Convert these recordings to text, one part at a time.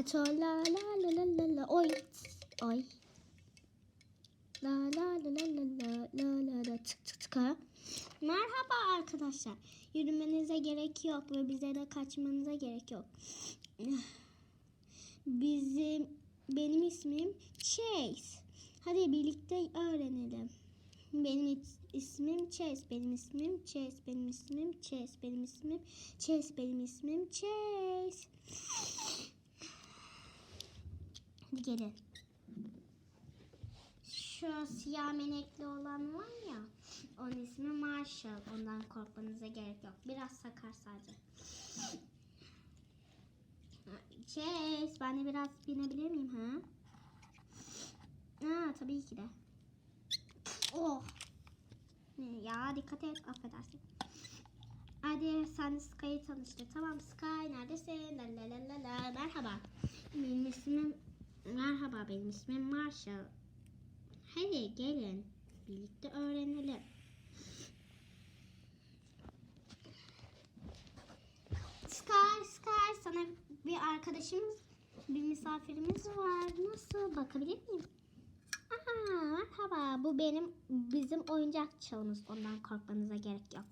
La la la la la la oy oy. La la la la la la la la la çık çık ha. Merhaba arkadaşlar. Yürümenize gerek yok ve bize de kaçmanıza gerek yok. Bizim benim ismim Chase. Hadi birlikte öğrenelim. Benim is- ismim Chase. Benim ismim Chase. Benim ismim Chase. Benim ismim Chase. Benim ismim Chase. Hadi gelin. Şu siyah menekli olan var ya. Onun ismi Marshall. Ondan korkmanıza gerek yok. Biraz sakar sadece. Chase, ben de biraz binebilir miyim ha? Aa, tabii ki de. Oh. Ya dikkat et, affedersin. Hadi sen Sky'ı tanıştır. Tamam Sky neredesin? La la la la la. Merhaba. Benim ismim Merhaba benim ismim Marshall. Hadi gelin birlikte öğrenelim. Sky, Sky sana bir arkadaşımız, bir misafirimiz var. Nasıl bakabilir miyim? Aha, merhaba. Bu benim bizim oyuncak çalımız. Ondan korkmanıza gerek yok.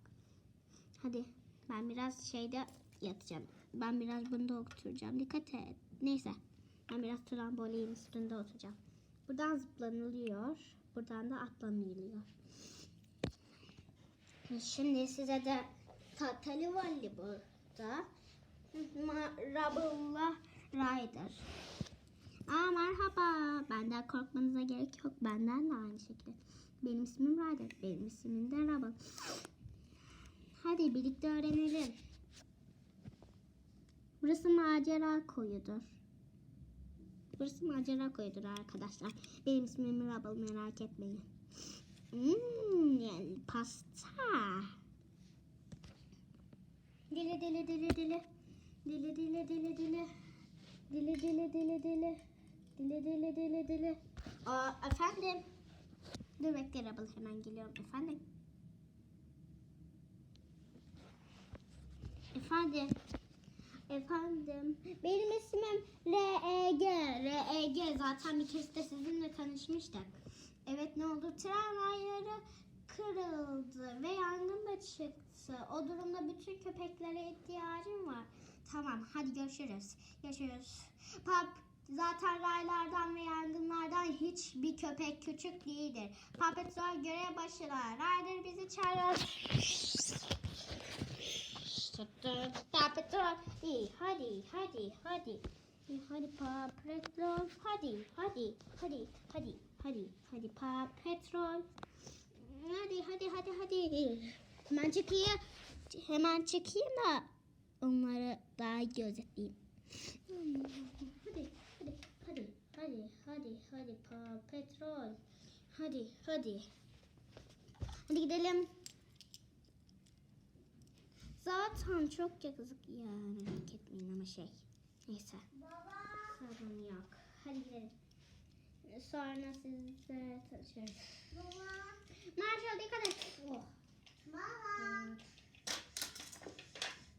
Hadi ben biraz şeyde yatacağım. Ben biraz bunda oturacağım. Dikkat et. Neyse. Ben biraz trambolin üstünde oturacağım. Buradan zıplanılıyor. Buradan da atlanılıyor. Şimdi size de Tatali burada. Rubble'la Rider. Aa merhaba. Benden korkmanıza gerek yok. Benden de aynı şekilde. Benim ismim Rider. Benim ismim de Rubble. Hadi birlikte öğrenelim. Burası macera koyudur. Burası macera koyudur arkadaşlar. Benim ismim Rubble merak etmeyin. Hmm, yani pasta. Dili dili dili dili. Dili dili dili dili. Dili dili dili dili. Dili dili dili dili. Aa, efendim. Dur bekle Rubble hemen geliyorum efendim. Efendim. Efendim. Benim ismim REG. REG. Zaten bir kez de sizinle tanışmıştık. Evet ne oldu? Tren rayları kırıldı ve yangın da çıktı. O durumda bütün köpeklere ihtiyacım var. Tamam hadi görüşürüz. Görüşürüz. Pap zaten raylardan ve yangınlardan hiçbir köpek küçük değildir. Papetrol görev başına. Rider bizi çağırıyor. Papetrol. İyi hadi hadi hadi. İyi, Hadi Papetrol. Hadi hadi hadi hadi hadi hadi Papetrol. Hadi hadi hadi hadi. Hemen çıkayım. Hemen çıkayım da onları daha gözetleyeyim. Hadi hadi hadi hadi hadi hadi Papetrol. Hadi hadi. Hadi gidelim. Zaten çok yazık ya merak etmeyin ama şey. Neyse. Sorun yok. Hadi gidelim. Sonra sizle tanışırız. Marshall dikkat et. Oh.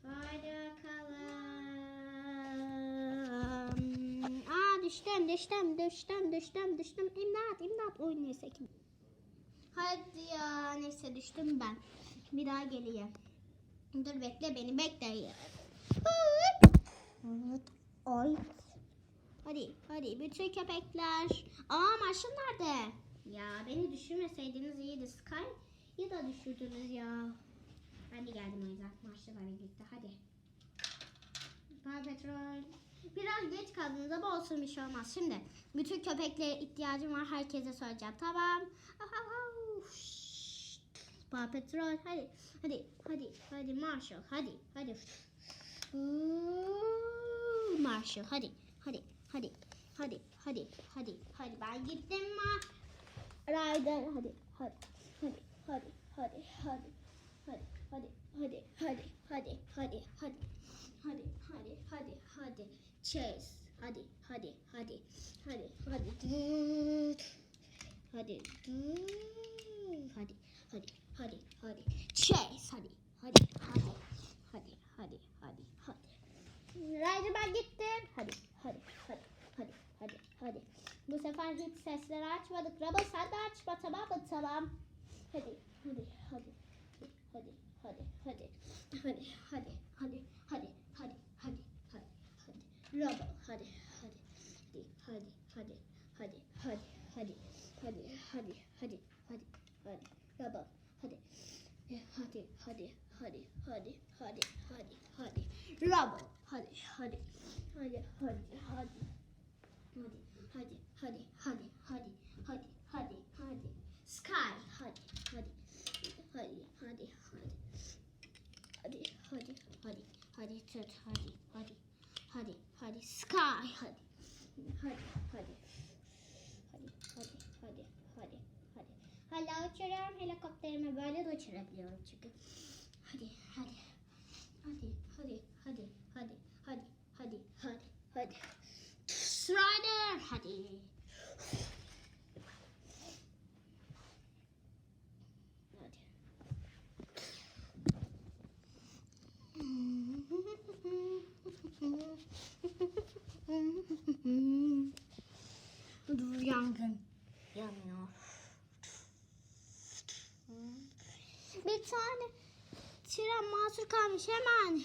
Hadi bakalım. Aa düştüm düştüm düştüm düştüm düştüm. İmdat imdat. Oy neyse. Hadi ya neyse düştüm ben. Bir daha geleyim. Dur bekle beni bekle. Ay. Hadi hadi bütün köpekler. Aa Marshall nerede? Ya beni düşürmeseydiniz iyiydi Sky. Ya da düşürdünüz ya. Ben de geldim o yüzden Marshall'la birlikte hadi. Bay Petrol. Biraz geç kaldınız ama olsun bir şey olmaz. Şimdi bütün köpeklere ihtiyacım var. Herkese söyleyeceğim. Tamam. Bay Petrol hadi. Hadi hadi hadi Marshall hadi hadi. Marshall hadi hadi hadi hadi hadi hadi hadi ben gittim ma. Ryder hadi hadi hadi hadi hadi hadi hadi hadi hadi hadi hadi hadi hadi hadi hadi hadi hadi Chase hadi hadi hadi hadi hadi hadi hadi hadi hadi hadi Chase hadi hadi hadi hadi hadi hadi hadi Raycı ben gittim. Hadi hadi hadi hadi hadi hadi. Bu sefer hiç sesleri açmadık. Rabo sen de açma tamam mı? Tamam. Hadi hadi hadi. Hadi hadi hadi. Hadi hadi hadi hadi hadi hadi hadi hadi. Rabo hadi hadi. Hadi hadi hadi hadi hadi hadi hadi hadi hadi Bravo. Hadi hadi. Hadi hadi hadi. Hadi hadi hadi hadi hadi hadi hadi hadi. Sky hadi hadi. Hadi hadi hadi. Hadi hadi hadi. Hadi tut hadi hadi. Hadi hadi sky hadi. Hadi hadi. Hadi hadi hadi hadi hadi. Hala uçuyorum helikopterimi böyle de uçurabiliyorum çünkü. Hadi hadi. Hadi hadi hadi hadi hadi hadi hadi hadi. Hadi. Hadi. Dur yangın. Yanıyor. Bir tane tren mahsur kalmış hemen.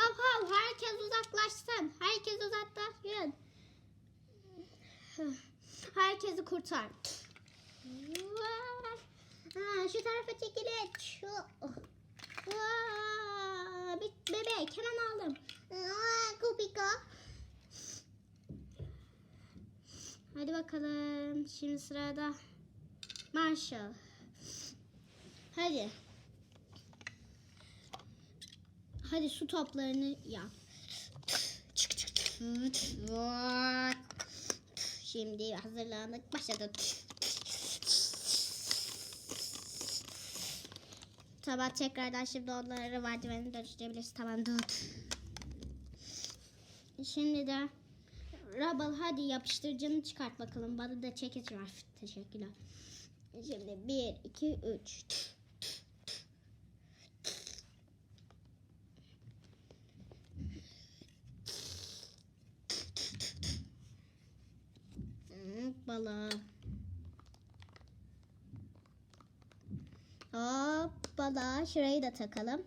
Hav hav herkes uzaklaşsın. Herkes uzaklaşsın. Herkesi kurtar. Ha, şu tarafa çekilin. Şu. Bir bebek hemen aldım. Kupika. Hadi bakalım. Şimdi sırada Marshall. Hadi. Hadi su toplarını yap. Şimdi hazırlandık. Başladık. Sabah tekrardan şimdi onları merdiveni dönüştürebiliriz. Tamam dur. Şimdi de Rabal hadi yapıştırıcını çıkart bakalım. Bana da çekiç var. Teşekkürler. Şimdi 1, 2, 3. balığı. Hoppala şurayı da takalım.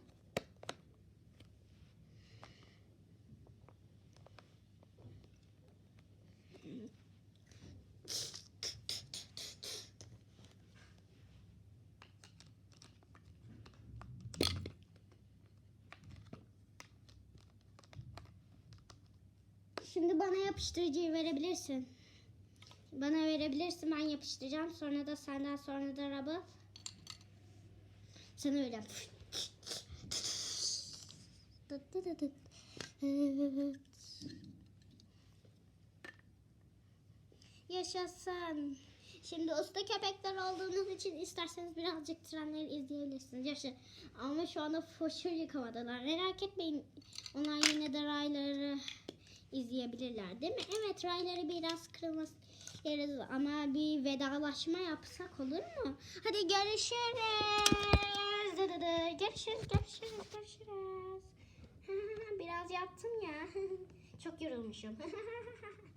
Şimdi bana yapıştırıcıyı verebilirsin. Bana verebilirsin ben yapıştıracağım. Sonra da senden sonra da Rabı. Sana vereceğim. Evet. Yaşasın. Şimdi usta köpekler olduğunuz için isterseniz birazcık trenleri izleyebilirsiniz. Yaşa. Ama şu anda foşur yıkamadalar. Merak etmeyin. Onlar yine de rayları izleyebilirler değil mi? Evet rayları biraz kırılması yeriz ama bir vedalaşma yapsak olur mu? Hadi görüşürüz. Dı dı dı. Görüşürüz, görüşürüz, görüşürüz. Biraz yattım ya. Çok yorulmuşum.